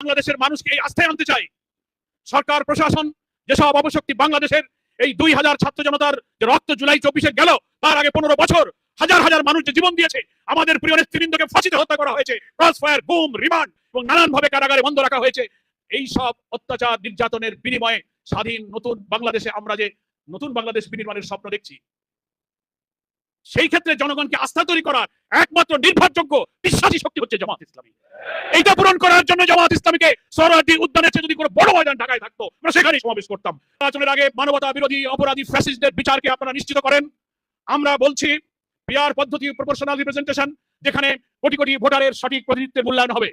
বাংলাদেশের মানুষকে এই আস্থায় আনতে চাই। সরকার, প্রশাসন, যেসব অবশক্তি বাংলাদেশের এই দুই হাজার ছাত্র জনতার যে রক্ত জুলাই চব্বিশে গেল, তার আগে পনেরো বছর হাজার হাজার মানুষ যে জীবন দিয়েছে, আমাদের প্রিয় নেতৃবৃন্দকে ফাঁসিতে হত্যা করা হয়েছে। ক্রস ফায়ার রিমান্ড এবং নানান ভাবে কারাগারে বন্ধ রাখা হয়েছে। এই সব অত্যাচার, নির্যাতনের বিনিময়ে স্বাধীন নতুন বাংলাদেশে আমরা যে নতুন বাংলাদেশ বিনির্মাণের স্বপ্ন দেখছি। সেই ক্ষেত্রে জনগণকে আস্থা তৈরি করার একমাত্র নির্ভরযোগ্য, বিশ্বাসী শক্তি হচ্ছে জামাত ইসলামী। এইটা পূরণ করার জন্য জামাত ইসলামীকে সরোয়ার্দী উদ্যানের চেয়ে যদি কোনো বড় ময়দান ঢাকায় থাকতো, আমরা সেখানেই সমাবেশ করতাম। নির্বাচনের আগে মানবতা বিরোধী অপরাধী ফ্যাসিস্টদের বিচারকে আপনারা নিশ্চিত করেন। আমরা বলছি পিয়ার পদ্ধতি প্রপোর্শনাল রিপ্রেজেন্টেশন যেখানে কোটি কোটি ভোটারের সঠিক প্রতিনিধিত্বের মূল্যায়ন হবে।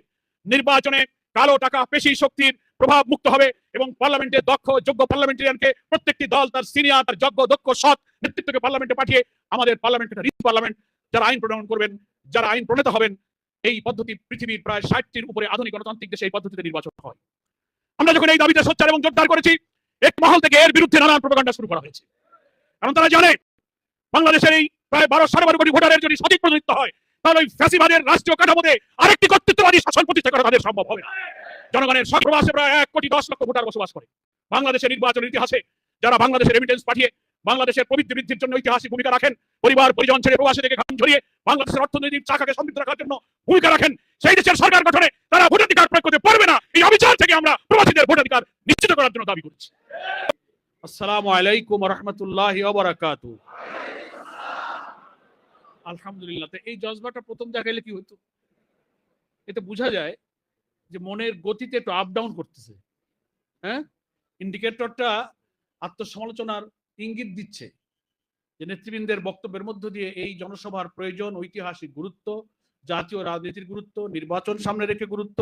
নির্বাচনে কালো টাকা পেশি শক্তির প্রভাব মুক্ত হবে এবং পার্লামেন্টে দক্ষ, যোগ্য পার্লামেন্টারিয়ানকে প্রত্যেকটি দল তার সিনিয়র, তার যোগ্য, দক্ষ, সৎ নেতৃত্বকে পার্লামেন্টে পাঠিয়ে আমাদের পার্লামেন্ট একটা রিচ পার্লামেন্ট, যারা আইন প্রণয়ন করবেন, যারা আইন প্রণেতা হবেন, এই পদ্ধতি পৃথিবীর প্রায় ষাটটির উপরে আধুনিক গণতান্ত্রিক দেশে এই পদ্ধতিতে নির্বাচন হয়। আমরা যখন এই দাবিটা সোচ্চার এবং জোরদার করেছি, এক মহল থেকে এর বিরুদ্ধে নানান প্রোপাগান্ডা শুরু করা হয়েছে। কারণ তারা জানে, বাংলাদেশের এই প্রায় বারো সাড়ে বারো কোটি ভোটারের যদি সঠিক প্রতিনিধিত্ব হয়, তাহলে ওই ফ্যাসিবাদের রাষ্ট্রীয় কাঠামোতে আরেকটি কর্তৃত্ববাদী শাসন প্রতিষ্ঠা করা তাদের সম্ভব হবে জনগণের সর্ববাসে প্রায় এক কোটি দশ লক্ষ ভোটার বসবাস করে। বাংলাদেশের নির্বাচনের ইতিহাসে যারা বাংলাদেশের রেমিটেন্স পাঠিয়ে বাংলাদেশের প্রবৃদ্ধি বৃদ্ধির জন্য ঐতিহাসিক ভূমিকা রাখেন। পরিবার, পরিজন ছেড়ে প্রবাসী থেকে ঘাম ঝরিয়ে বাংলাদেশের অর্থনৈতিক চাকাকে সমৃদ্ধ রাখার জন্য ভূমিকা রাখেন। সেই দেশের সরকার গঠনে তারা ভোটাধিকার প্রয়োগ করতে পারবে না। এই অবিচার থেকে আমরা প্রবাসীদের ভোটাধিকার নিশ্চিত করার জন্য দাবি করছি। আসসালামু আলাইকুম রহমতুল্লাহ আলহামদুলিল্লাহ। এই জজবাটা প্রথম দেখাইলে কি হতো এতে বোঝা যায় যে মনের গতিতে একটু আপ ডাউন করতেছে। হ্যাঁ? ইন্ডিকেটরটা আত্মসমালোচনার ইঙ্গিত দিচ্ছে যে নেতৃবৃন্দের বক্তব্যের মধ্য দিয়ে এই জনসভার প্রয়োজন ঐতিহাসিক গুরুত্ব, জাতীয় রাজনীতির গুরুত্ব, নির্বাচন সামনে রেখে গুরুত্ব,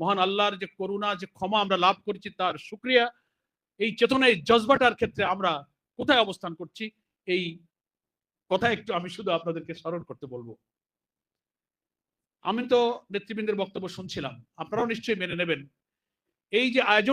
মহান আল্লাহর যে করুণা, যে ক্ষমা আমরা লাভ করেছি তার সুক্রিয়া এই চেতনা এই জজবাটার ক্ষেত্রে আমরা কোথায় অবস্থান করছি? এই কথা একটু আমি শুধু আপনাদেরকে স্মরণ করতে বলব। আমি তো নেতৃবৃন্দের বক্তব্য শুনছিলাম, আপনারাও নিশ্চয়ই মেনে নেবেন। এই যে আয়োজন